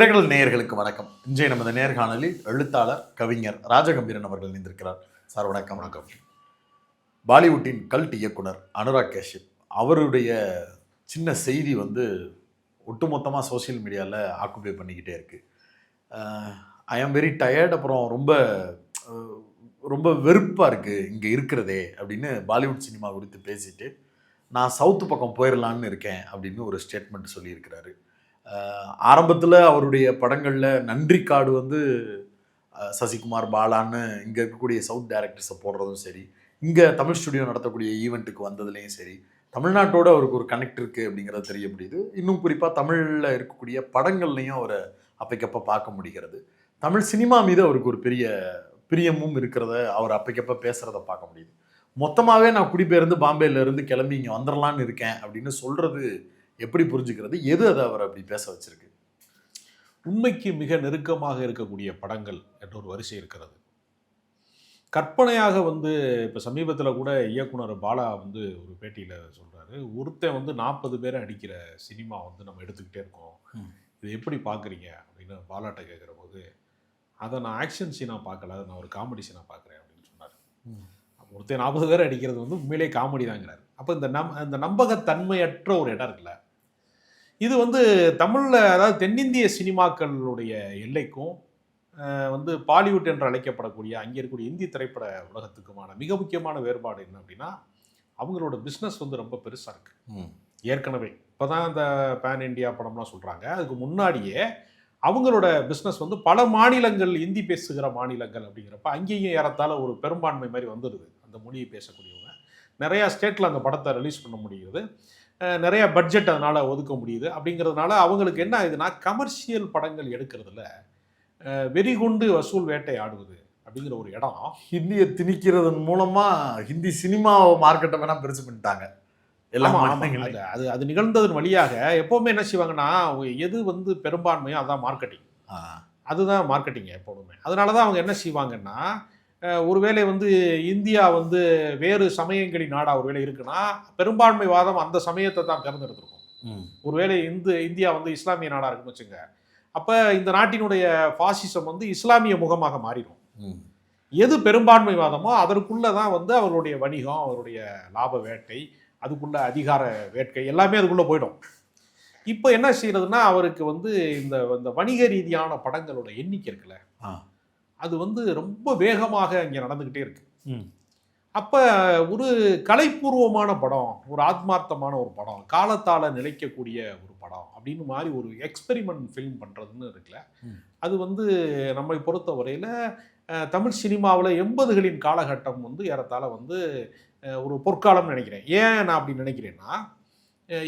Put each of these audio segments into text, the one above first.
திரைகள் நேயர்களுக்கு வணக்கம். இன்றைய நமது நேர்காணலில் எழுத்தாளர் கவிஞர் ராஜகம்பீரன் அவர்கள் இணைந்திருக்கிறார். சார் வணக்கம் வணக்கம். பாலிவுட்டின் கல்ட் இயக்குனர் அனுராக் கேஷிப் அவருடைய சின்ன செய்தி வந்து ஒட்டுமொத்தமாக சோஷியல் மீடியாவில் ஆக்குபை பண்ணிக்கிட்டே இருக்குது ஐ ஆம் வெரி டயர்ட் அப்புறம் ரொம்ப ரொம்ப வெறுப்பாக இருக்குது இங்கே இருக்கிறதே அப்படின்னு பாலிவுட் சினிமா குறித்து பேசிட்டு நான் சவுத்து பக்கம் போயிடலான்னு இருக்கேன் அப்படின்னு ஒரு ஸ்டேட்மெண்ட் சொல்லியிருக்கிறாரு. ஆரம்பத்தில் அவருடைய படங்களில் நன்றி கார்டு வந்து சசிகுமார் பாலான்னு இங்கே இருக்கக்கூடிய சவுத் டைரக்டர்ஸை போடுறதும் சரி இங்கே தமிழ் ஸ்டுடியோ நடத்தக்கூடிய ஈவெண்ட்டுக்கு வந்ததுலேயும் சரி தமிழ்நாட்டோட அவருக்கு ஒரு கனெக்ட் இருக்குது அப்படிங்கிறது தெரிய முடியுது இன்னும் குறிப்பாக தமிழில் இருக்கக்கூடிய படங்கள்லையும் அவரை அப்பைக்கப்போ பார்க்க முடிகிறது. தமிழ் சினிமா மீது அவருக்கு ஒரு பெரிய பிரியமும் இருக்கிறத அவர் அப்பைக்கப்போ பேசுகிறத பார்க்க முடியுது. மொத்தமாகவே நான் குடிபெயர்ந்து பாம்பேலேருந்து கிளம்பி இங்கே வந்துடலான்னு இருக்கேன் அப்படின்னு சொல்கிறது எப்படி புரிஞ்சுக்கிறது? எது அதை அவர் அப்படி பேச வச்சிருக்கு? உண்மைக்கு மிக நெருக்கமாக இருக்கக்கூடிய படங்கள் என்ற ஒரு வரிசை இருக்கிறது. கற்பனையாக வந்து இப்போ சமீபத்தில் கூட இயக்குனர் பாலா வந்து ஒரு பேட்டியில் சொல்கிறாரு ஒருத்தன் வந்து நாற்பது பேரை அடிக்கிற சினிமா வந்து நம்ம எடுத்துக்கிட்டே இருக்கோம். இது எப்படி பார்க்குறீங்க அப்படின்னு பாலாட்ட கேட்குற போது அதை நான் ஆக்ஷன் சீனாக பார்க்கல. அதை நான் ஒரு காமெடி சீனாக பார்க்குறேன். அப்படின்னு சொன்னார். ம். ஒருத்தன் நாற்பது பேர் அடிக்கிறது வந்து உண்மையிலே காமெடி தாங்கிறார். அப்போ இந்த நம் இந்த நம்பகத்தன்மையற்ற ஒரு இடம் இருக்குல்ல இது வந்து தமிழில் அதாவது தென்னிந்திய சினிமாக்களுடைய எல்லைக்கும் வந்து பாலிவுட் என்று அழைக்கப்படக்கூடிய அங்கே இருக்கக்கூடிய இந்தி திரைப்பட உலகத்துக்குமான மிக முக்கியமான வேறுபாடு என்ன அப்படின்னா அவங்களோட பிஸ்னஸ் வந்து ரொம்ப பெருசாக இருக்குது ஏற்கனவே. இப்போ தான் இந்த பேன் இந்தியா படம்லாம் சொல்கிறாங்க அதுக்கு முன்னாடியே அவங்களோட பிஸ்னஸ் வந்து பல மாநிலங்கள் இந்தி பேசுகிற மாநிலங்கள் அப்படிங்கிறப்ப அங்கேயும் ஏறத்தாழ ஒரு பெரும்பான்மை மாதிரி வந்துடுது. அந்த மொழியை பேசக்கூடியவங்க. நிறையா ஸ்டேட்டில் அந்த படத்தை ரிலீஸ் பண்ண முடியுது நிறைய பட்ஜெட் அதனால் ஒதுக்க முடியுது. அப்படிங்கிறதுனால அவங்களுக்கு என்ன ஆகுதுன்னா கமர்ஷியல் படங்கள் எடுக்கிறதுல அஹ் வெறி கொண்டு வசூல் வேட்டை ஆடுவது அப்படிங்கிற ஒரு இடம். ஹிந்தியை திணிக்கிறதன் மூலமா ஹிந்தி சினிமா மார்க்கெட்டை வேணா பெருசு பண்ணிட்டாங்க. அது அது நிகழ்ந்ததன் வழியாக எப்போவுமே என்ன செய்வாங்கன்னா எது வந்து பெரும்பான்மையோ அதான் மார்க்கெட்டிங் அதுதான் மார்க்கெட்டிங் எப்போதுமே. அதனால தான் அவங்க என்ன செய்வாங்கன்னா ஒருவேளை வந்து இந்தியா வந்து வேறு சமயங்களின் நாடா ஒருவேளை இருக்குன்னா பெரும்பான்மைவாதம் அந்த சமயத்தை தான் தேர்ந்தெடுத்திருக்கும். ஒருவேளை இந்து இந்தியா வந்து இஸ்லாமிய நாடா இருக்குன்னு வச்சுங்க. அப்போ இந்த நாட்டினுடைய பாசிசம் வந்து இஸ்லாமிய முகமாக மாறிடும். எது பெரும்பான்மைவாதமோ அதற்குள்ள தான் வந்து அவருடைய வணிகம் அவருடைய லாப வேட்டை அதுக்குள்ள அதிகார வேட்கை எல்லாமே அதுக்குள்ள போயிடும். இப்போ என்ன செய்யறதுன்னா அவருக்கு வந்து இந்த இந்த வணிக ரீதியான படங்களோட எண்ணிக்கை இருக்குல்ல. அது வந்து ரொம்ப வேகமாக இங்கே நடந்துக்கிட்டே இருக்கு. அப்போ ஒரு கலைப்பூர்வமான படம் ஒரு ஆத்மார்த்தமான ஒரு படம் காலத்தால நிலைக்கக்கூடிய ஒரு படம் அப்படின்னு மாதிரி ஒரு எக்ஸ்பெரிமெண்ட் ஃபில்ம் பண்ணுறதுன்னு இருக்குல்ல. அது வந்து நம்மை பொறுத்த வரையில் தமிழ் சினிமாவில் எண்பதுகளின் காலகட்டம் வந்து ஏறத்தாழ வந்து ஒரு பொற்காலம்னு நினைக்கிறேன். ஏன் நான் அப்படி நினைக்கிறேன்னா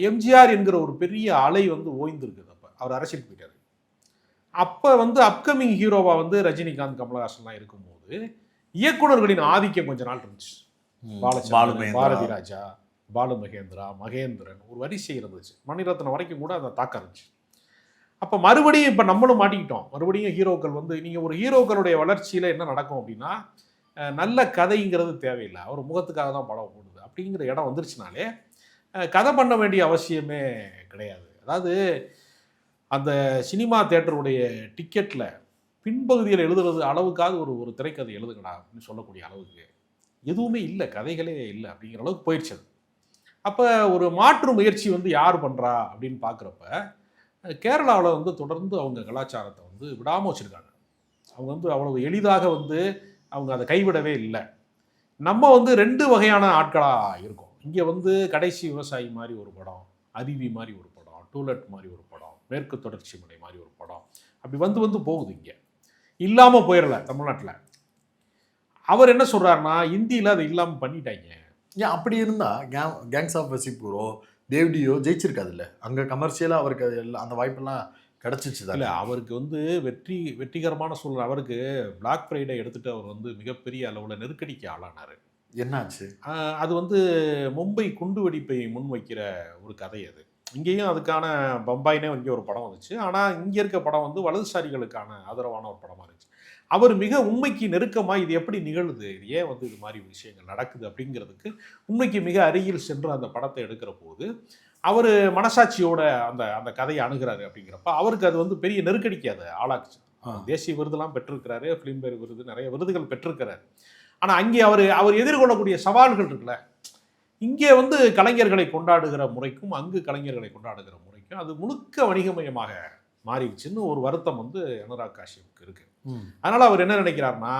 எம்ஜிஆர் என்கிற ஒரு பெரிய அலை வந்து ஓய்ந்திருக்குது அப்போ. அவர் அரசியல் போயிட்டாரு. அப்போ வந்து அப்கமிங் ஹீரோவாக வந்து ரஜினிகாந்த் கமலஹாசன்லாம் இருக்கும்போது இயக்குனர்களின் ஆதிக்கம் கொஞ்ச நாள் இருந்துச்சு. பாலச்சந்திரன். பாரதி ராஜா பாலு மகேந்திரா மகேந்திரன் ஒரு வரிசை இருந்துச்சு. மணிரத்னம் வரைக்கும் கூட அந்த தாக்கம் இருந்துச்சு. அப்போ மறுபடியும் இப்போ நம்மளும் மாட்டிக்கிட்டோம். மறுபடியும் ஹீரோக்கள் வந்து நீங்கள் ஒரு ஹீரோக்களுடைய வளர்ச்சியில் என்ன நடக்கும் அப்படின்னா நல்ல கதைங்கிறது தேவையில்லை. அவர் முகத்துக்காக தான் படம் போடுது அப்படிங்கிற இடம் வந்துருச்சுனாலே கதை பண்ண வேண்டிய அவசியமே கிடையாது. அதாவது அந்த சினிமா தேட்டருடைய டிக்கெட்டில் பின்பகுதியில் எழுதுறது அளவுக்காக ஒரு ஒரு திரைக்கதை எழுதுங்கடா அப்படின்னு சொல்லக்கூடிய அளவுக்கு எதுவுமே இல்லை கதைகளே இல்லை அப்படிங்கிற அளவுக்கு போயிடுச்சு அது. அப்போ ஒரு மாற்று முயற்சி வந்து யார் பண்ணுறா அப்படின்னு பார்க்குறப்ப கேரளாவில் வந்து தொடர்ந்து அவங்க கலாச்சாரத்தை வந்து விடாமல் வச்சுருக்காங்க. அவங்க வந்து அவ்வளவு எளிதாக வந்து அவங்க அதை கைவிடவே இல்லை. நம்ம வந்து ரெண்டு வகையான ஆட்களாக இருக்கோம். இங்கே வந்து கடைசி விவசாயி மாதிரி ஒரு படம் அருவி மாதிரி ஒரு படம் டூலெட் மாதிரி ஒரு படம் மேற்கு தொடர்ச்சி மலை மாதிரி ஒரு படம். அப்படி வந்து வந்து போகுது இங்கே. இல்லாமல் போயிடல தமிழ்நாட்டில். அவர் என்ன சொல்றாருன்னா இந்தியில் அதை இல்லாமல் பண்ணிட்டாங்க. ஏன் அப்படி இருந்தா கேங் கேங்ஸ் ஆஃப் வசிப்பூரோ தேவ்டியோ ஜெயிச்சிருக்காதுல்ல? அங்க கமர்ஷியலா அவருக்கு அது எல்லாம் அந்த வாய்ப்பெல்லாம் கிடைச்சிச்சு இல்லை அவருக்கு வந்து வெற்றி வெற்றிகரமான சூழ்நிலை அவருக்கு பிளாக் ஃப்ரைடே எடுத்துட்டு அவர் வந்து மிகப்பெரிய அளவில் நெருக்கடிக்கு ஆளானார். என்னாச்சு? அது வந்து மும்பை குண்டு வெடிப்பை முன்வைக்கிற ஒரு கதை அது. இங்கேயும் அதுக்கான பம்பாயினே இங்கே ஒரு படம் வந்துச்சு. ஆனால் இங்கே இருக்க படம் வந்து வலதுசாரிகளுக்கான ஆதரவான ஒரு படமாக இருந்துச்சு. அவர் மிக உண்மைக்கு நெருக்கமா இது எப்படி நிகழுது? இது ஏன் வந்து இது மாதிரி விஷயங்கள் நடக்குது அப்படிங்கிறதுக்கு உண்மைக்கு மிக அருகில் சென்று அந்த படத்தை எடுக்கிற போது அவர் மனசாட்சியோட அந்த அந்த கதையை அணுகிறாரு அப்படிங்கிறப்ப அவருக்கு அது வந்து பெரிய நெருக்கடிக்கு அதை ஆளாக்குச்சு. தேசிய விருதுலாம் பெற்றிருக்கிறாரு ஃபிலிம்பேர் விருது நிறைய விருதுகள் பெற்றிருக்கிறாரு. ஆனா அங்கே அவர் அவர் எதிர்கொள்ளக்கூடிய சவால்கள் இருக்குல்ல? இங்கே வந்து கலைஞர்களை கொண்டாடுகிற முறைக்கும் அங்கு கலைஞர்களை கொண்டாடுகிற முறைக்கும் அது முழுக்க வணிகமயமாக மாறிடுச்சுன்னு ஒரு வருத்தம் வந்து அனுராக் காஷ்யப்புக்கு இருக்கு. அதனால அவர் என்ன நினைக்கிறாருன்னா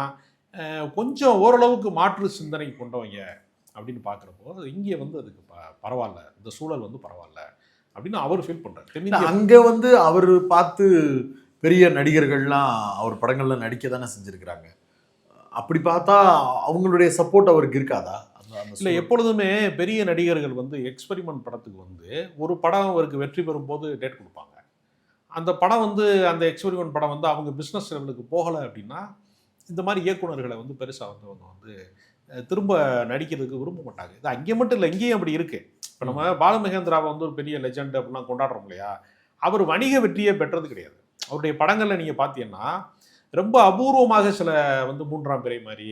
கொஞ்சம் ஓரளவுக்கு மாற்று சிந்தனை கொண்டவங்க அப்படின்னு பார்க்குறப்போ இங்கே வந்து அதுக்கு ப- பரவாயில்ல இந்த சூழல் வந்து பரவாயில்ல அப்படின்னு அவர் ஃபீல் தென்னிந்திய அங்க வந்து அவர் பார்த்து பெரிய நடிகர்கள்லாம் அவர் படங்கள்ல நடிக்க தானே செஞ்சிருக்கிறாங்க. அப்படி பார்த்தா அவங்களுடைய சப்போர்ட் அவருக்கு இருக்காதா? இல்லை. எப்பொழுதுமே பெரிய நடிகர்கள் வந்து எக்ஸ்பெரிமெண்ட் படத்துக்கு வந்து ஒரு படம் அவருக்கு வெற்றி பெறும்போது டேட் கொடுப்பாங்க. அந்த படம் வந்து அந்த எக்ஸ்பெரிமெண்ட் படம் வந்து அவங்க பிஸ்னஸ் லெவலுக்கு போகலை அப்படின்னா இந்த மாதிரி இயக்குனர்களை வந்து பெருசாக வந்து அவங்க வந்து திரும்ப நடிக்கிறதுக்கு விரும்ப மாட்டாங்க. இது அங்கே மட்டும் இல்லை இங்கேயும் அப்படி இருக்கு. இப்போ நம்ம பாலமகேந்திராவை வந்து ஒரு பெரிய லெஜண்ட் அப்படிலாம் கொண்டாடுறோம் இல்லையா? அவர் வணிக வெற்றியே பெற்றது கிடையாது. அவருடைய படங்களில் நீங்கள் பார்த்தீங்கன்னா ரொம்ப அபூர்வமாக சில வந்து மூன்றாம் பிறை மாதிரி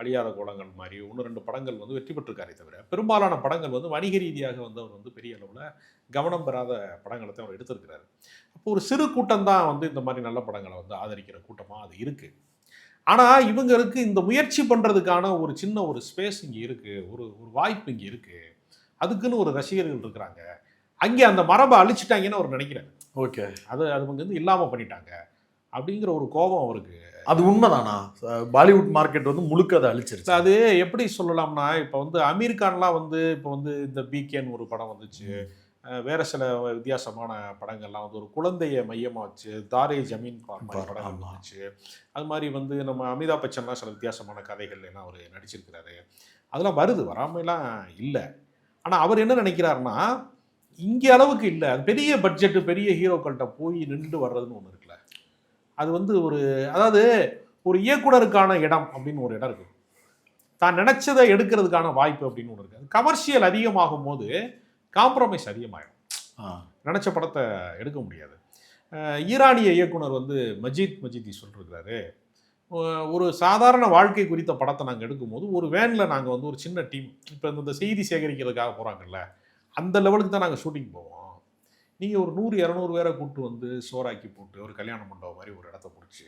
அழியாத கோலங்கள் மாதிரி ஒன்று ரெண்டு படங்கள் வந்து வெற்றி பெற்றிருக்காரே தவிர பெரும்பாலான படங்கள் வந்து வணிக ரீதியாக வந்து அவர் வந்து பெரிய அளவில் கவனம் பெறாத படங்களை தான் அவர் எடுத்திருக்கிறாரு. அப்போ ஒரு சிறு கூட்டம் தான் வந்து இந்த மாதிரி நல்ல படங்களை வந்து ஆதரிக்கிற கூட்டமாக அது இருக்குது ஆனால் இவங்களுக்கு இந்த முயற்சி பண்ணுறதுக்கான ஒரு சின்ன ஒரு ஸ்பேஸ் இங்கே இருக்குது ஒரு ஒரு வாய்ப்பு இங்கே இருக்குது அதுக்குன்னு ஒரு ரசிகர்கள் இருக்கிறாங்க. அங்கே அந்த மரபை அழிச்சிட்டாங்கன்னு அவர் நினைக்கிறாரு. ஓகே. அது அது வந்து இல்லாமல் பண்ணிட்டாங்க. அப்படிங்கிற ஒரு கோபம் அவருக்கு. அது உண்மைதானா? பாலிவுட் மார்க்கெட் வந்து முழுக்க அதை அழிச்சிருச்சு. அது எப்படி சொல்லலாம்னா இப்போ வந்து அமீர் கான்லாம் வந்து இப்போ வந்து இந்த பிகேன்னு ஒரு படம் வந்துச்சு. வேற சில வித்தியாசமான படங்கள்லாம் வந்து ஒரு குழந்தைய மையமாக வச்சு தாரே ஜமீன் படங்கள். வந்துச்சு. அது மாதிரி வந்து நம்ம அமிதாப் பச்சன்லாம் சில வித்தியாசமான கதைகள் எல்லாம் அவர் நடிச்சிருக்கிறாரு. அதெல்லாம் வருது வராமலாம் இல்லை. ஆனால் அவர் என்ன நினைக்கிறாருன்னா இங்கே அளவுக்கு இல்லை. அது பெரிய பட்ஜெட்டு பெரிய ஹீரோக்கள்கிட்ட போய் நின்று வர்றதுன்னு ஒன்று இருக்குல்ல. அது வந்து ஒரு அதாவது ஒரு இயக்குனருக்கான இடம் அப்படின்னு ஒரு இடம் இருக்கு. தான் நினைச்சதை எடுக்கிறதுக்கான வாய்ப்பு அப்படின்னு ஒன்று இருக்கு. கமர்ஷியல் அதிகமாகும் போது காம்ப்ரமைஸ் அதிகமாயிடும் ஆ. நினச்ச படத்தை எடுக்க முடியாது. ஈரானிய இயக்குனர் வந்து மஜீத் மஜீதி சொல்லிருக்கிறாரு. ஒரு சாதாரண வாழ்க்கை குறித்த படத்தை நாங்கள் எடுக்கும்போது ஒரு வேனில் நாங்கள் வந்து ஒரு சின்ன டீம் இப்போ இந்த செய்தி சேகரிக்கிறதுக்காக போகிறாங்கல்ல அந்த லெவலுக்கு தான் நாங்கள் ஷூட்டிங் போவோம். நீங்கள் ஒரு நூறு இரநூறு பேரை கூப்பிட்டு வந்து சோறாக்கி போட்டு ஒரு கல்யாண மண்டபம் மாதிரி ஒரு இடத்த பிடிச்சி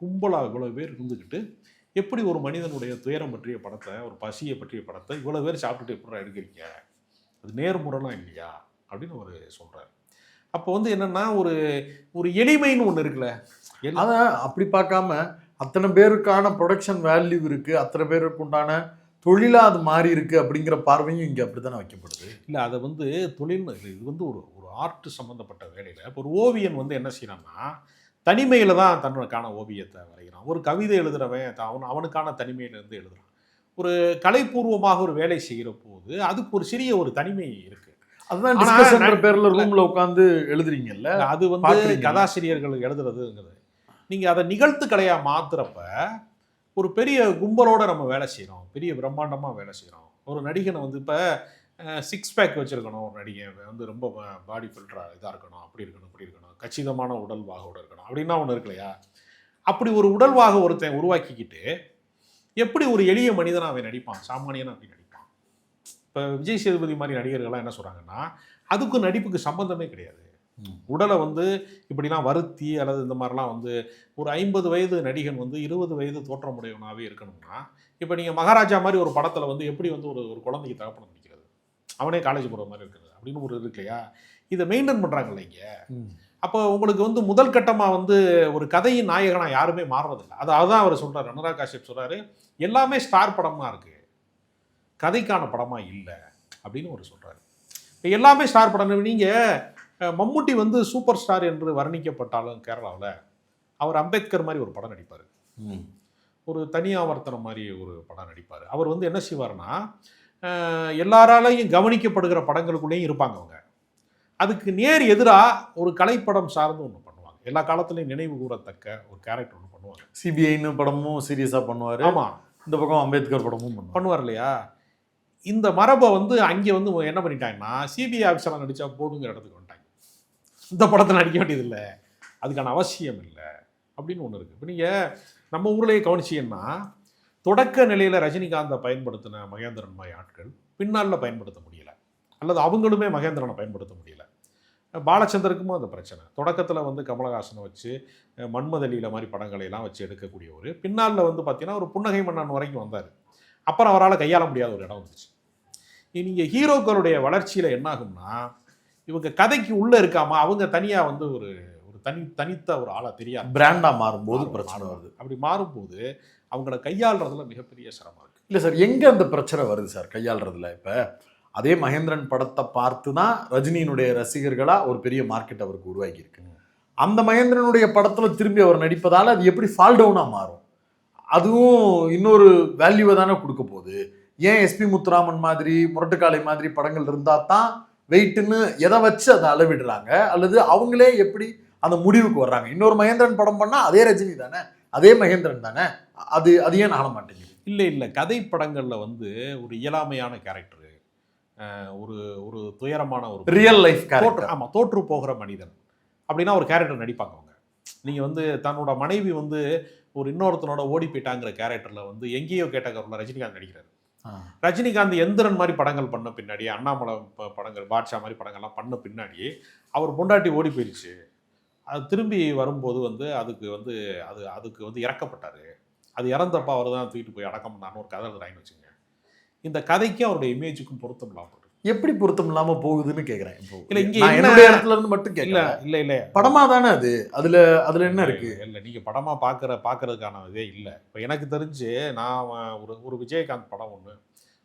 கும்பலாக இவ்வளோ பேர் இருந்துக்கிட்டு எப்படி ஒரு மனிதனுடைய துயரம் பற்றிய படத்தை ஒரு பசியை பற்றிய படத்தை இவ்வளோ பேர் சாப்பிட்டுட்டு எப்படி எடுக்கிறீங்க அது நேர்முறைலாம் இல்லையா? அப்படின்னு அவர் சொல்கிறார் அப்போ வந்து என்னென்னா ஒரு ஒரு எளிமைன்னு ஒன்று இருக்குல்ல. எல்- அப்படி பார்க்காம அத்தனை பேருக்கான ப்ரொடக்ஷன் வேல்யூ இருக்குது அத்தனை பேருக்கு உண்டான தொழிலா அது மாறி இருக்கு அப்படிங்கிற பார்வையும் இங்க அப்படித்தானே வைக்கப்படுது? இல்லை அதை வந்து தொழில் இது வந்து ஒரு ஒரு ஆர்ட் சம்மந்தப்பட்ட வேலையில் இப்போ ஒரு ஓவியன் வந்து என்ன செய்யறான்னா தனிமையில் தான் தன்னுக்கான ஓவியத்தை வரைகிறான். ஒரு கவிதை எழுதுறவன் த- அவன் அவனுக்கான தனிமையிலேருந்து எழுதுறான். ஒரு கலைப்பூர்வமாக ஒரு வேலை செய்கிற போது அதுக்கு ஒரு சிறிய ஒரு தனிமை இருக்கு. அதுதான் பேர்ல ரூம்ல உட்காந்து எழுதுறீங்கல்ல? அது வந்து? கதாசிரியர்கள் எழுதுறதுங்கிறது நீங்கள் அதை நிகழ்த்து கலையாக மாத்துறப்ப ஒரு பெரிய கும்பலோட நம்ம வேலை செய்கிறோம் பெரிய பிரம்மாண்டமாக வேலை செய்கிறோம் ஒரு நடிகனை வந்து இப்போ சிக்ஸ் பேக் வச்சுருக்கணும். ஒரு நடிகன் வந்து ரொம்ப பாடி ஃபில்டராக இதாக இருக்கணும். அப்படி இருக்கணும் இப்படி இருக்கணும். கச்சிதமான உடல் வாகோடு இருக்கணும். அப்படின்னா ஒன்று இருக்கு இல்லையா? அப்படி ஒரு உடல்வாக ஒருத்தன் உருவாக்கிக்கிட்டு எப்படி ஒரு எளிய மனிதன் அவன் நடிப்பான்? சாமானியனா அப்படி நடிப்பான்? இப்போ விஜய் சேதுபதி மாதிரி நடிகர்கள்லாம் என்ன சொல்கிறாங்கன்னா அதுக்கும் நடிப்புக்கு சம்பந்தமே கிடையாது. உடலை வந்து இப்படிலாம் வருத்தி அல்லது இந்த மாதிரிலாம் வந்து ஒரு ஐம்பது வயது நடிகன் வந்து இருபது வயது தோற்றமுடையவனாகவே இருக்கணும்னா இப்போ நீங்கள் மகாராஜா மாதிரி ஒரு படத்தில் வந்து எப்படி வந்து ஒரு ஒரு குழந்தைக்கு தகப்பனம் நடிக்கிறது அவனே காலேஜ் போகிற மாதிரி இருக்கிறது அப்படின்னு ஒரு இருக்கு இல்லையா? இதை மெயின்டைன் பண்ணுறாங்கல்ல இங்கே ம். அப்போ உங்களுக்கு வந்து முதல் கட்டமாக வந்து ஒரு கதையின் நாயகனா யாருமே மாறுறதில்ல. அது அதுதான் அவர் சொல்றாரு. அனுராக் காஷ்யப் சொல்றாரு எல்லாமே ஸ்டார் படமாக இருக்கு. கதைக்கான படமாக இல்லை அப்படின்னு அவர் சொல்றாரு. இப்போ எல்லாமே ஸ்டார் படம். நீங்கள் மம்முட்டி வந்து சூப்பர் ஸ்டார் என்று வர்ணிக்கப்பட்டாலும் கேரளாவில் அவர் அம்பேத்கர் மாதிரி ஒரு படம் நடிப்பார். ஒரு தனியாவர்த்தனம் மாதிரி ஒரு படம் நடிப்பார். அவர் வந்து என்ன செய்வார்னா எல்லாராலையும் கவனிக்கப்படுகிற படங்களுக்குள்ளேயும் இருப்பாங்க அவங்க. அதுக்கு நேர் எதிராக ஒரு கலைப்படம் சார்ந்து ஒன்று பண்ணுவாங்க. எல்லா காலத்துலையும் நினைவு கூறத்தக்க ஒரு கேரக்டர் ஒன்று பண்ணுவாங்க சிபிஐன்னு படமும் சீரியஸா பண்ணுவாரு. ஆமாம் இந்த பக்கம் அம்பேத்கர் படமும் பண்ணுவாரு. பண்ணுவார் இல்லையா? இந்த மரபை வந்து அங்கே வந்து என்ன பண்ணிட்டாங்கன்னா சிபிஐ ஆஃபீஸராக நடித்தா போதுங்கிற இடத்துக்கு இந்த படத்தில் நடிக்க வேண்டியதில்லை. அதுக்கான அவசியம் இல்லை. அப்படின்னு ஒன்று இருக்குது இப்போ நீங்கள் நம்ம ஊர்லேயே கவனிச்சீங்கன்னா தொடக்க நிலையில் ரஜினிகாந்தை பயன்படுத்தின மகேந்திரன் மாதிரி ஆட்கள் பின்னாளில் பயன்படுத்த முடியல. அல்லது அவங்களுமே மகேந்திரனை பயன்படுத்த முடியல. பாலச்சந்தருக்குமோ அந்த பிரச்சனை. தொடக்கத்தில் வந்து கமலஹாசனை வச்சு அஹ், மாதிரி படங்களை எல்லாம் வச்சு எடுக்கக்கூடியவர். பின்னாளில் வந்து பார்த்தீங்கன்னா ஒரு புன்னகை மன்னன் வரைக்கும் வந்தார். அப்புறம் அவரால் கையாள முடியாத ஒரு இடம் வந்துச்சு. நீங்கள் ஹீரோக்களுடைய வளர்ச்சியில் என்னாகும்னா இவங்க கதைக்கு உள்ளே இருக்காம அவங்க தனியாக வந்து ஒரு ஒரு தனி தனித்த ஒரு ஆளாக தெரியாது பிராண்டா மாறும்போது மாறும், பிரச்சனை. வருது. அப்படி மாறும்போது அவங்கள கையாளுறதுல மிகப்பெரிய சிரமம் இருக்கு. இல்ல சார் எங்க அந்த பிரச்சனை வருது சார் கையாளுறதுல? இப்ப அதே மகேந்திரன் படத்தை பார்த்து தான் ரஜினியினுடைய ரசிகர்களா ஒரு பெரிய மார்க்கெட் அவருக்கு உருவாக்கி இருக்கு அந்த மகேந்திரனுடைய படத்துல திரும்பி அவர் நடிப்பதால அது எப்படி ஃபால் டவுனா மாறும்? அதுவும் இன்னொரு வேல்யூவை தானே கொடுக்க போகுது. ஏன் எஸ்பி முத்துராமன் மாதிரி முரட்டுக்காலை மாதிரி படங்கள் இருந்தா தான் வெயிட்னு எதை வச்சு அதை அளவிடுறாங்க? அல்லது அவங்களே எப்படி அந்த முடிவுக்கு வர்றாங்க? இன்னொரு மகேந்திரன் படம் பண்ணா அதே ரஜினி தானே? அதே மகேந்திரன் தானே? அது அது ஏன் ஆள மாட்டேங்குது? இல்லை இல்லை. கதை படங்களில் வந்து ஒரு இயலாமையான கேரக்டரு ஒரு ஒரு துயரமான ஒரு ரியல் லைஃப் கேரக்டர் ஆமாம் தோற்று போகிற மனிதன். அப்படின்னா ஒரு கேரக்டர் நடிப்பாங்க அவங்க. நீங்கள் வந்து தன்னோட மனைவி வந்து ஒரு இன்னொருத்தனோட ஓடி போயிட்டாங்கிற கேரக்டரில் வந்து எங்கேயோ கேட்ட கருவில் ரஜினிகாந்த் நடிக்கிறார். ரஜினிகாந்த் எந்திரன் மாதிரி படங்கள் பண்ண பின்னாடி அண்ணாமலை ப- படங்கள் பாட்ஷா மாதிரி படங்கள்லாம் பண்ண பின்னாடி அவர் பொண்டாட்டி ஓடி போயிடுச்சு அது திரும்பி வரும்போது வந்து அதுக்கு வந்து அது அதுக்கு வந்து இறக்கப்பட்டார். அது இறந்தப்ப அவர் தான் தூக்கிட்டு போய் அடக்கம் பண்ணார்னு ஒரு கதை எழுதுறாங்கன்னு வச்சுங்க இந்த கதைக்கும் அவருடைய இமேஜுக்கும் பொருத்தம் இல்லாமல் எப்படி பொருத்தம் இல்லாம போகுதுன்னு கேக்குறேன். இப்போ இல்ல, இங்க என்னுடைய இடத்துல இருந்து மட்டும் கேட்கல இல்ல இல்ல. படமா தானே அது? அதுல அதுல என்ன இருக்கு? இல்ல நீங்க படமா பாக்குற பாக்குறதுக்கான இதே இல்ல. இப்ப எனக்கு தெரிஞ்சு நான் ஒரு ஒரு விஜயகாந்த் படம் ஒண்ணு.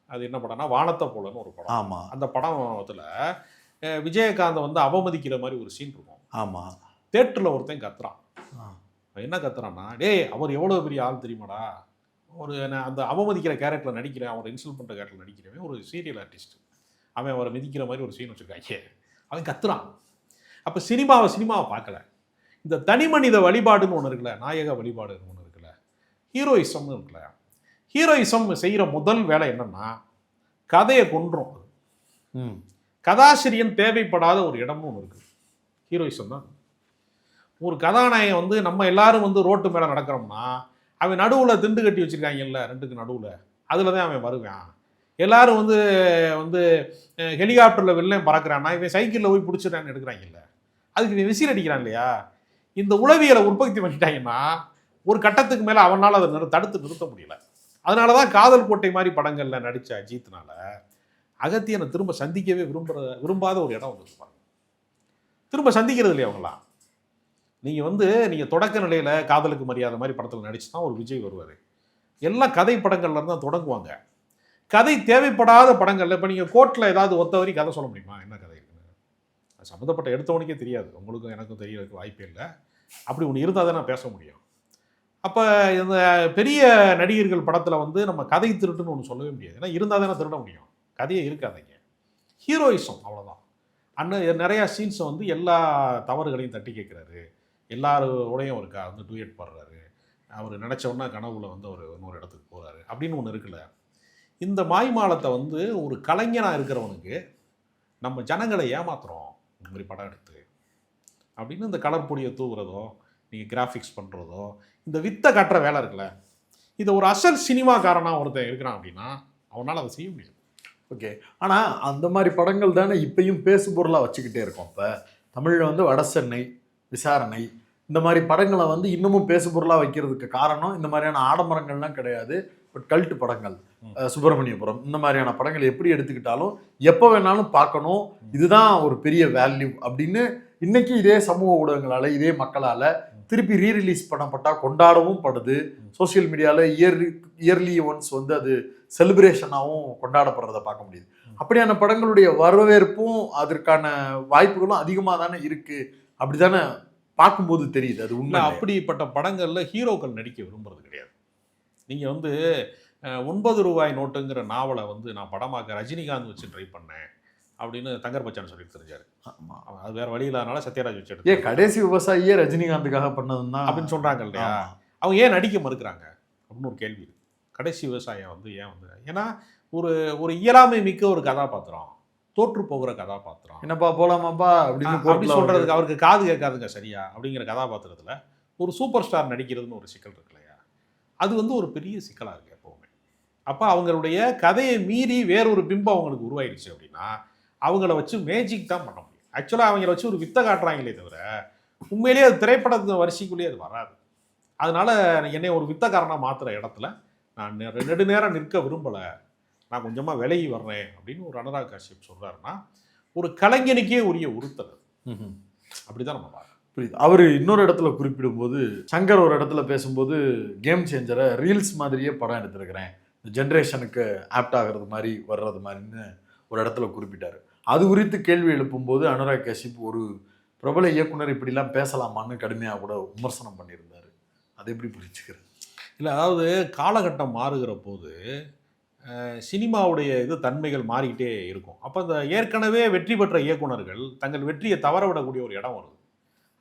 அது என்ன படம்னா வானத்தை போலன்னு ஒரு படம். ஆமா. அந்த படத்துல விஜயகாந்தை வந்து அவமதிக்கிற மாதிரி ஒரு சீன் இருக்கும். ஆமா. தேட்டரில் ஒருத்தன் கத்துறான். என்ன கத்துறான்னா டேய் அவர் எவ்வளோ பெரிய ஆள் தெரியுமாடா? ஒரு அந்த அவமதிக்கிற கேரக்டரில் நடிக்கிறேன் அவரை இன்சல்ட் பண்ணுற கேரக்டரில் நடிக்கிறவன் ஒரு சீரியல் ஆர்டிஸ்ட் அவன் அவரை மிதிக்கிற மாதிரி ஒரு சீன் வச்சுருக்காங்க. அவன் கத்துறான். அப்போ சினிமாவை சினிமாவை பார்க்கல. இந்த தனி மனித வழிபாடுன்னு ஒன்று இருக்குல்ல நாயக வழிபாடுன்னு ஒன்று இருக்குல்ல ஹீரோயிசம்னு இருக்குல்ல ஹீரோயிசம் செய்கிற முதல் வேலை என்னன்னா கதையை கொன்றும். ம். கதாசிரியன் தேவைப்படாத ஒரு இடம்னு ஒன்று இருக்குது ஹீரோயிசம் தான். ஒரு கதாநாயகன் வந்து நம்ம எல்லாரும் வந்து ரோட்டு மேலே நடக்கிறோம்னா அவன் நடுவில் திண்டு கட்டி வச்சிருக்காங்கல்ல ரெண்டுக்கு நடுவில் அதில் தான் அவன் வருவான். எல்லாரும் வந்து வந்து ஹெலிகாப்டரில் வெளில பறக்கிறான்னா இவன் சைக்கிளில் போய் பிடிச்சிடான்னு எடுக்கிறாங்கல்ல. அதுக்கு இவன் விசில் அடிக்கிறான் இல்லையா? இந்த உளவியலை உற்பத்தி பண்ணிட்டாங்கன்னா ஒரு கட்டத்துக்கு மேலே அவனால் அதை நிறு- தடுத்து நிறுத்த முடியல. அதனால தான் காதல் கோட்டை மாதிரி படங்களில் நடித்த அஜித்னால அகத்தியனை திரும்ப சந்திக்கவே விரும்புகிற விரும்பாத ஒரு இடம் வந்து திரும்ப சந்திக்கிறது இல்லையா அவங்களாம் நீங்கள் வந்து நீங்கள் தொடக்க நிலையில் காதலுக்கு மரியாதை மாதிரி படத்தில் நடிச்சு தான் ஒரு விஜய் வருவார். எல்லா கதை படங்கள்லேருந்து தான் தொடங்குவாங்க. கதை தேவைப்படாத படங்கள்ல இப்போ நீங்கள் கோர்ட்டில் ஏதாவது ஒத்த வரி கதை சொல்ல முடியுமா? என்ன கதை? இருக்குன்னு அது சம்மந்தப்பட்ட எடுத்தவனுக்கே தெரியாது. உங்களுக்கும் எனக்கும் தெரியறதுக்கு வாய்ப்பே இல்லை. அப்படி ஒன்று இருந்தால் தான் நான் பேச முடியும். அப்போ இந்த பெரிய நடிகர்கள் படத்தில் வந்து நம்ம கதை திருட்டுன்னு ஒன்று சொல்லவே முடியாது. ஏன்னா இருந்தால் தானே திருட முடியும். கதையே இருக்காதீங்க ஹீரோயிசம் அவ்வளோதான் அண்ணன் நிறையா சீன்ஸை வந்து எல்லா தவறுகளையும் தட்டி கேட்குறாரு எல்லாரோடையும் ஒரு வந்து டூயட் பாடுறாரு அவர் நினச்சோன்னா கனவுல வந்து அவர் இன்னொரு இடத்துக்கு போகிறாரு அப்படின்னு ஒன்று இருக்குல்ல. இந்த மாய்மாலத்தை வந்து ஒரு கலைஞனாக இருக்கிறவனுக்கு நம்ம ஜனங்களை ஏமாத்துறோம். இந்த மாதிரி படம் எடுத்து. அப்படின்னு இந்த கலர் பொடியை தூவுறதோ நீங்கள் கிராஃபிக்ஸ் பண்ணுறதோ இந்த வித்தை கட்டுற வேலை இருக்குல்ல இதை ஒரு அசல் சினிமாக்காரனாக ஒருத்தன் இருக்கிறான் அப்படின்னா அவனால் அதை செய்ய முடியும் ஓகே. ஆனால் அந்த மாதிரி படங்கள் தானே இப்பயும் பேசு பொருளாக வச்சுக்கிட்டே இருக்கோம் இப்போ. தமிழில் வந்து வட சென்னை விசாரணை இந்த மாதிரி படங்களை வந்து இன்னமும் பேசு பொருளாக வைக்கிறதுக்கு காரணம் இந்த மாதிரியான ஆடம்பரங்கள்லாம் கிடையாது. பட் கல்ட்டு படங்கள் சுப்பிரமணியபுரம் இந்த மாதிரியான படங்கள் எப்படி எடுத்துக்கிட்டாலும் எப்போ வேணாலும் பார்க்கணும். இதுதான் ஒரு பெரிய வேல்யூ அப்படின்னு இன்னைக்கு இதே சமூக ஊடகங்களால இதே மக்களால திருப்பி ரீரிலீஸ் பண்ணப்பட்டா கொண்டாடவும் படுது. சோஷியல் மீடியால இயர்லி இயர்லி ஒன்ஸ் வந்து அது செலிப்ரேஷனாகவும் கொண்டாடப்படுறதை பார்க்க முடியுது. அப்படியான படங்களுடைய வரவேற்பும் அதற்கான வாய்ப்புகளும் அதிகமாக தானே இருக்கு. அப்படிதானே பார்க்கும்போது தெரியுது அது உண்மை அப்படிப்பட்ட படங்களில் ஹீரோக்கள் நடிக்க விரும்புறது கிடையாது. நீங்கள் வந்து ஒன்பது ரூபாய் நோட்டுங்கிற நாவலை வந்து நான் படமாக்க ரஜினிகாந்த் வச்சு ட்ரை பண்ணேன் அப்படின்னு தங்கர் பச்சான் சொல்லி தெரிஞ்சாரு ஆமா. அவன் அது வேற வழி இல்லாதனால சத்யராஜ் வச்சு ஏ எடுத்து கடைசி விவசாயியே ரஜினிகாந்துக்காக பண்ணதுன்னா அப்படின்னு சொல்றாங்க இல்லையா. அவங்க ஏன் நடிக்க மறுக்கிறாங்க அப்படின்னு ஒரு கேள்வி. கடைசி விவசாயம் வந்து ஏன் வந்து ஏன்னா ஒரு ஒரு இயலாமை மிக்க ஒரு கதாபாத்திரம் தோற்று போகிற கதாபாத்திரம் என்னப்பா போலாமாப்பா அப்படின்னு அப்படி கோர்ட்ல சொல்றதுக்கு அவருக்கு காது கேட்காதுங்க சரியா அப்படிங்கிற கதாபாத்திரத்துல ஒரு சூப்பர் ஸ்டார் நடிக்கிறதுன்னு ஒரு சிக்கல் இருக்கு இல்லையா அது வந்து ஒரு பெரிய சிக்கலாக இருக்குது எப்போவுமே. அப்போ அவங்களுடைய கதையை மீறி வேறொரு பிம்பம் அவங்களுக்கு உருவாயிடுச்சு அப்படின்னா அவங்கள வச்சு மேஜிக் தான் பண்ண முடியும். ஆக்சுவலாக அவங்கள வச்சு ஒரு வித்தை காட்டுறாங்களே தவிர உண்மையிலேயே அது திரைப்படத்து வரிசைக்குள்ளேயே அது வராது. அதனால என்னை ஒரு வித்தக்காரனாக மாற்றுற இடத்துல நான் நெடு நேரம் நிற்க விரும்பலை. நான் கொஞ்சமாக விலகி வர்றேன் அப்படின்னு ஒரு அனுராக் காஷ்யப் சொல்கிறாருன்னா ஒரு கலைஞனுக்கே உரிய உறுத்தல் அது. ம்ஹும். அப்படிதான் நம்ம பார்க்கணும். புரியுது. அவர் இன்னொரு இடத்துல குறிப்பிடும்போது சங்கர் ஒரு இடத்துல பேசும்போது கேம் சேஞ்சரை ரீல்ஸ் மாதிரியே படம் எடுத்திருக்கிறேன். இந்த ஜென்ரேஷனுக்கு ஆப்ட் ஆகிறது மாதிரி வர்றது மாதிரின்னு ஒரு இடத்துல குறிப்பிட்டார். அது குறித்து கேள்வி எழுப்பும்போது அனுராக் கஷ்யப் ஒரு பிரபல இயக்குனர் இப்படிலாம் பேசலாமான்னு கடுமையாக கூட விமர்சனம் பண்ணியிருந்தார். அதை எப்படி புரிச்சுக்கிறது இல்லை அதாவது காலகட்டம் மாறுகிற போது சினிமாவுடைய இது தன்மைகள் மாறிக்கிட்டே இருக்கும். அப்போ அந்த ஏற்கனவே வெற்றி பெற்ற இயக்குனர்கள் தங்கள் வெற்றியை தவற விடக்கூடிய ஒரு இடம் வருது.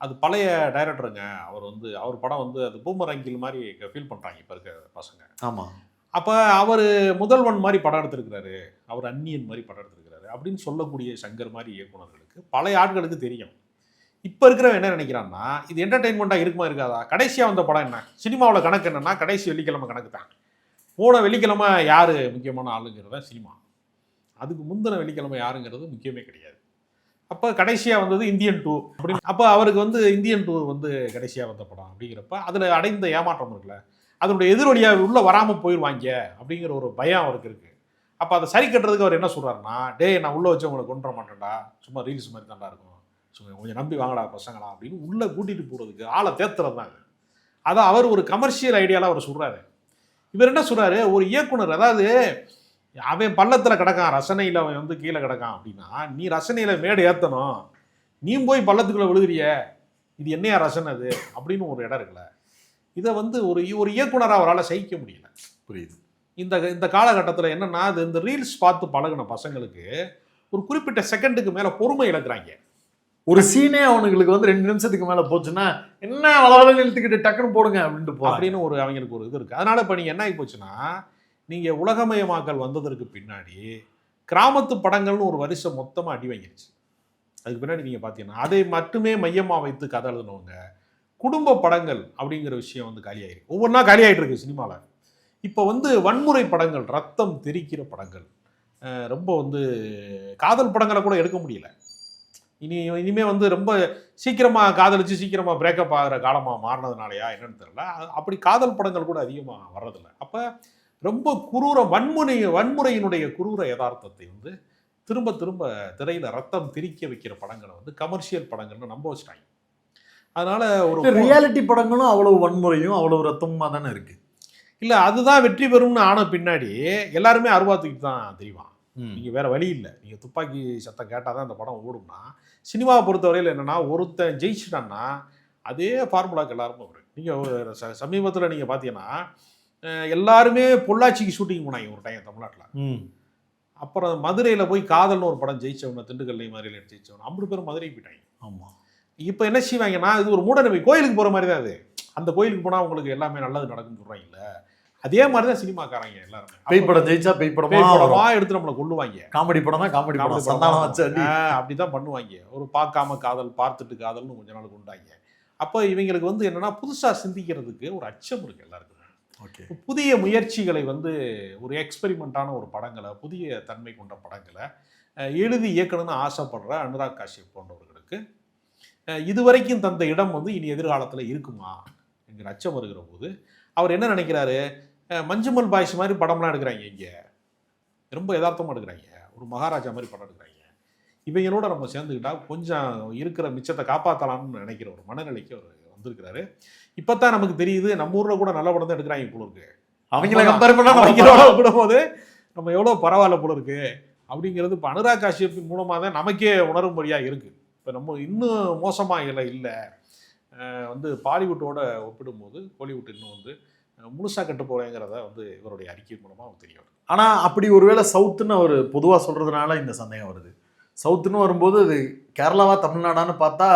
அது பழைய டைரக்டருங்க. அவர் வந்து அவர் படம் வந்து அது பூமர் அங்கில் மாதிரி ஃபீல் பண்ணுறாங்க இப்போ இருக்க பசங்க. ஆமாம் அப்போ அவர் முதல்வன் மாதிரி படம் எடுத்திருக்கிறாரு. அவர் அந்நியன் மாதிரி படம் எடுத்திருக்கிறாரு அப்படின்னு சொல்லக்கூடிய சங்கர் மாதிரி இயக்குனர்களுக்கு பழைய ஆட்களுக்கு தெரியும். இப்போ இருக்கிறவன் என்ன நினைக்கிறான்னா இது என்டர்டெயின்மெண்ட்டாக இருக்குமா இருக்காதா? கடைசியாக வந்த படம் என்ன? சினிமாவில் கணக்கு என்னன்னா கடைசி வெள்ளிக்கிழமை கணக்கு தான். போன வெள்ளிக்கிழமை யார் முக்கியமான ஆளுங்கிறத சினிமா. அதுக்கு முந்தின வெள்ளிக்கிழமை யாருங்கிறது முக்கியமே கிடையாது. அப்போ கடைசியாக வந்தது இந்தியன் டூ அப்படின்னு அப்போ அவருக்கு வந்து இந்தியன் டூ வந்து கடைசியாக வந்த படம் அப்படிங்கிறப்ப அதில் அடைந்த ஏமாற்றம் இருக்குல்ல. அதனுடைய எதிரொலியாக உள்ளே வராமல் போயிடுவாங்க அப்படிங்கிற ஒரு பயம் அவருக்கு இருக்குது அப்போ அதை சரி கட்டுறதுக்கு அவர் என்ன சொல்கிறாருன்னா டேய் நான் உள்ளே வச்சு உங்களை கொண்டு வர மாட்டேன்டா. சும்மா ரீல்ஸ் மாதிரி தான்டா இருக்கும். சும்மா கொஞ்சம் நம்பி வாங்கடா பசங்களா அப்படின்னு உள்ளே கூட்டிகிட்டு போகிறதுக்கு ஆளை தேத்துறது தான் அதை அவர் ஒரு கமர்ஷியல் ஐடியாவில் அவர் சொல்கிறாரு இவர் என்ன சொல்கிறாரு ஒரு இயக்குனர் அதாவது அவன் பள்ளத்தில் கிடக்கான் ரசனையில் அவன் வந்து கீழே கிடக்கான் அப்படின்னா நீ ரசனையில் மேடு ஏற்றணும் நீ போய் பள்ளத்துக்குள்ளே விழுகிறிய? இது என்னையா ரசனை அது? அப்படின்னு ஒரு இடம் இருக்குல்ல. இதை வந்து ஒரு ஒரு இயக்குனராக அவரால் சகிக்க முடியல. புரியுது. இந்த இந்த காலகட்டத்தில் என்னன்னா அது இந்த ரீல்ஸ் பார்த்து பழகுன பசங்களுக்கு ஒரு குறிப்பிட்ட செகண்டுக்கு மேலே பொறுமை இழக்கிறாங்க. ஒரு சீனே அவனுங்களுக்கு வந்து ரெண்டு நிமிஷத்துக்கு மேலே போச்சுன்னா என்ன வளவள நிறுத்திக்கிட்டு டக்குன்னு போடுங்க அப்படின்ட்டு போகிறாங்க அப்படின்னு ஒரு அவங்களுக்கு ஒரு இது இருக்குது அதனால இப்போ நீங்கள் என்ன ஆகி போச்சுன்னா நீங்கள் உலகமயமாக்கல் வந்ததற்கு பின்னாடி கிராமத்து படங்கள்னு ஒரு வருஷம் மொத்தமாக அடி வாங்கிடுச்சு அதுக்கு பின்னாடி நீங்கள் பார்த்தீங்கன்னா அதை மட்டுமே மையமாக வைத்து கதை எழுதினவங்க குடும்ப படங்கள் அப்படிங்கிற விஷயம் வந்து காலியாகிருக்கு ஒவ்வொன்றா காலியாகிட்டு இருக்கு சினிமாவில் இப்போ வந்து வன்முறை படங்கள் ரத்தம் தெரிக்கிற படங்கள் ரொம்ப வந்து காதல் படங்களை கூட எடுக்க முடியல. இனி இனிமே வந்து ரொம்ப சீக்கிரமாக காதலிச்சு சீக்கிரமாக பிரேக்கப் ஆகிற காலமாக மாறினதுனாலயா என்னன்னு தெரில அப்படி காதல் படங்கள் கூட அதிகமாக வர்றதில்ல. அப்போ ரொம்ப குரூர வன்முறை வன்முறையினுடைய குரூர யதார்த்தத்தை வந்து திரும்ப திரும்ப திரையில ரத்தம் திரிக்க வைக்கிற படங்களை வந்து கமர்ஷியல் படங்கள்னு நம்ப வச்சிட்டாங்க. அதனால ஒரு ரியாலிட்டி படங்களும் அவ்வளவு வன்முறையும் அவ்வளவு ரத்தமுமா தானே இருக்கு. இல்ல அதுதான் வெற்றி பெறும்னு ஆன பின்னாடி எல்லாருமே அருவாத்துக்கு தான் தெரியும்? நீங்க வேற வழி இல்லை. நீங்க துப்பாக்கி சத்தம் கேட்டால் தான் அந்த படம் ஓடும்னா சினிமாவை பொறுத்தவரையில் என்னன்னா ஒருத்தன் ஜெயிச்சிட்டான்னா அதே ஃபார்முலாக்கு எல்லாருமே வரும். நீங்கள் சமீபத்தில் நீங்கள் பார்த்தீங்கன்னா எல்லாருமே பொள்ளாச்சிக்கு ஷூட்டிங் போனாங்க ஒரு டைம் தமிழ்நாட்டில். அப்புறம் மதுரையில் போய் காதல்னு ஒரு படம் ஜெயிச்சவன திண்டுக்கல்லை மாதிரியில் ஜெயிச்சவன ஐம்பது பேரும் மதுரைக்கு போயிட்டாங்க. ஆமா. இப்போ என்ன செய்வாங்கன்னா இது ஒரு மூடநம்பி கோயிலுக்கு போகிற மாதிரி தான் அது. அந்த கோயிலுக்கு போனால் உங்களுக்கு எல்லாமே நல்லது நடக்கும்னு சொல்கிறாங்கல்ல அதே மாதிரி தான் சினிமாக்காரங்க எல்லாருமே. பேய் படம் ஜெயிச்சா பேய் படமா பேய் வரும். படமா எடுத்து நம்மளை கொள்ளுவாங்க காமெடி படம் தான் காமெடி படம். சந்தானம் வச்சு அப்படிதான் பண்ணுவாங்க. ஒரு பார்க்காம காதல் பார்த்துட்டு காதல்னு கொஞ்ச நாள் கொண்டாங்க. அப்போ இவங்களுக்கு வந்து என்னன்னா புதுசா சிந்திக்கிறதுக்கு ஒரு அச்சம் இருக்கு எல்லாருக்கும். புதிய முயற்சிகளை வந்து ஒரு எக்ஸ்பெரிமெண்ட்டான ஒரு படங்களை புதிய தன்மை கொண்ட படங்களை எழுதி இயக்கணும்னு ஆசைப்படுற அனுராக் காஷ்யப் போன்றவர்களுக்கு இதுவரைக்கும் தந்த இடம் வந்து இனி எதிர்காலத்தில் இருக்குமா என்கிற அச்சம் வருகிற போது அவர் என்ன நினைக்கிறாரு? மஞ்சுமல் பாய்ஸ் மாதிரி படம்லாம் எடுக்கிறாங்க இங்கே. ரொம்ப யதார்த்தமாக எடுக்கிறாங்க. ஒரு மகாராஜா மாதிரி படம் எடுக்கிறாங்க. இவங்களோட நம்ம சேர்ந்துக்கிட்டா கொஞ்சம் இருக்கிற மிச்சத்தை காப்பாற்றலாம்னு நினைக்கிற ஒரு மனநிலைக்கு அவர் வந்திருக்கிறாரு. இப்போ தான் நமக்கு தெரியுது நம்ம ஊரில் கூட நல்ல படம் தான் எடுக்கிறாங்க போல இருக்கு. அவங்கள கம்பேர் பண்ணா அவங்களோட ஒப்பிடும்போது நம்ம எவ்வளோ பரவாயில்ல போல இருக்கு? அப்படிங்கிறது இப்போ அனுராக் காஷ்யப்பின் மூலமாக தான் நமக்கே உணரும்படியாக இருக்கு. இப்போ நம்ம இன்னும் மோசமாக இல்லை இல்லை. வந்து பாலிவுட்டோட ஒப்பிடும்போது கோலிவுட் இன்னும் வந்து முழுசாக கட்டு போகிறேங்கிறத வந்து இவருடைய அறிக்கை மூலமாக தெரிய வருது. ஆனா அப்படி ஒருவேளை சவுத்துன்னு அவர் பொதுவா சொல்றதுனால இந்த சந்தேகம் வருது. சவுத்துன்னு வரும்போது அது கேரளாவா தமிழ்நாடான்னு பார்த்தா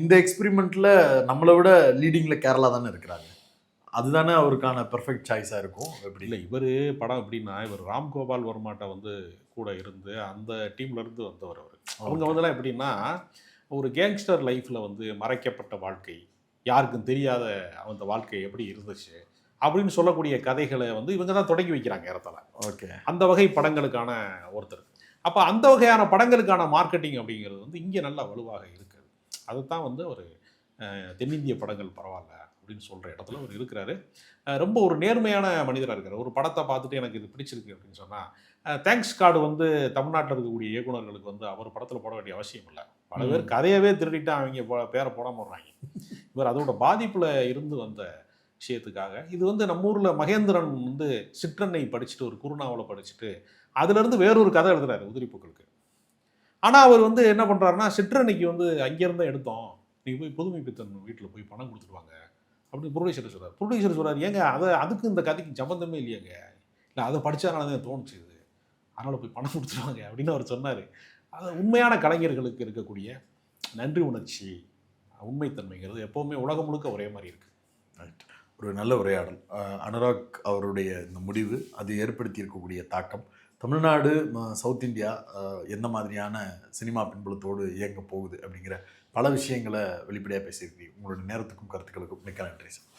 இந்த எக்ஸ்பெரிமெண்ட்ல நம்மளை விட லீடிங்ல கேரளா தானே இருக்கிறாங்க. அதுதானே அவருக்கான பெர்ஃபெக்ட் சாய்ஸா இருக்கும் எப்படி? இல்லை இவர் படம் எப்படின்னா இவர் ராம் கோபால் வர்மாட்ட வந்து கூட இருந்து அந்த டீம்ல இருந்து வந்தவர் அவர். அவங்க வந்துலாம் எப்படின்னா ஒரு கேங்ஸ்டர் லைஃப்பில் வந்து மறைக்கப்பட்ட வாழ்க்கை யாருக்கும் தெரியாத அந்த வாழ்க்கை எப்படி இருந்துச்சு அப்படின்னு சொல்லக்கூடிய கதைகளை வந்து இவங்க தான் தொடங்கி வைக்கிறாங்க ஏறத்தாழ. ஓகே. அந்த வகை படங்களுக்கான ஒருத்தர். அப்போ அந்த வகையான படங்களுக்கான மார்க்கெட்டிங் அப்படிங்கிறது வந்து இங்கே நல்லா வலுவாக இருக்குது அதுதான் வந்து ஒரு தென்னிந்திய படங்கள் பரவாயில்ல அப்படின்னு சொல்கிற இடத்துல அவர் இருக்கிறாரு. ரொம்ப ஒரு நேர்மையான மனிதராக இருக்கார். ஒரு படத்தை பார்த்துட்டு எனக்கு இது பிடிச்சிருக்கு அப்படின்னு சொன்னால் தேங்க்ஸ் கார்டு வந்து தமிழ்நாட்டில் இருக்கக்கூடிய இயக்குனர்களுக்கு வந்து அவர் படத்தில் போட வேண்டிய அவசியம் இல்லை. பல பேர். கதையவே திருடிட்டு அவங்க போ- பேரை போடாம வர்றாங்க இவர் அதோட பாதிப்பில் இருந்து வந்த விஷயத்துக்காக இது வந்து நம்ம ஊரில் மகேந்திரன் வந்து சிற்றன்னை படிச்சுட்டு ஒரு குறுநாவலை படிச்சுட்டு அதுலேருந்து வேறொரு கதை எழுதுறாரு உதிரிப்புக்களுக்கு ஆனால் அவர் வந்து என்ன பண்ணுறாருன்னா சிற்றனைக்கு வந்து அங்கேருந்து எடுத்தோம். நீங்கள் போய் புதுமைப்பித்தன் வீட்டில் போய் பணம் கொடுத்துருவாங்க அப்படின்னு ப்ரொடியூசர் சொல்கிறார் புருடீஸ்வரர் சொல்கிறார் ஏங்க அதை அதுக்கு இந்த கதைக்கு சம்மந்தமே இல்லையாங்க. இல்லை அதை படித்ததுனால தான் தோணுச்சு இது. அதனால் போய் பணம் கொடுத்துருவாங்க அப்படின்னு அவர் சொன்னார். அது உண்மையான கலைஞர்களுக்கு இருக்கக்கூடிய நன்றி உணர்ச்சி உண்மைத்தன்மைங்கிறது எப்போவுமே உலகம் முழுக்க ஒரே மாதிரி இருக்குது ரைட் ஒரு நல்ல உரையாடல். அனுராக் அவருடைய இந்த முடிவு அது ஏற்படுத்தி இருக்கக்கூடிய தாக்கம். தமிழ்நாடு சவுத் இந்தியா என்ன மாதிரியான சினிமா பின்புலத்தோடு இயங்க போகுது அப்படிங்கிற பல விஷயங்களை வெளிப்படையாக பேசியிருக்கீங்க. உங்களுடைய நேரத்துக்கும் கருத்துக்களுக்கும் மிக்க நன்றி சார்.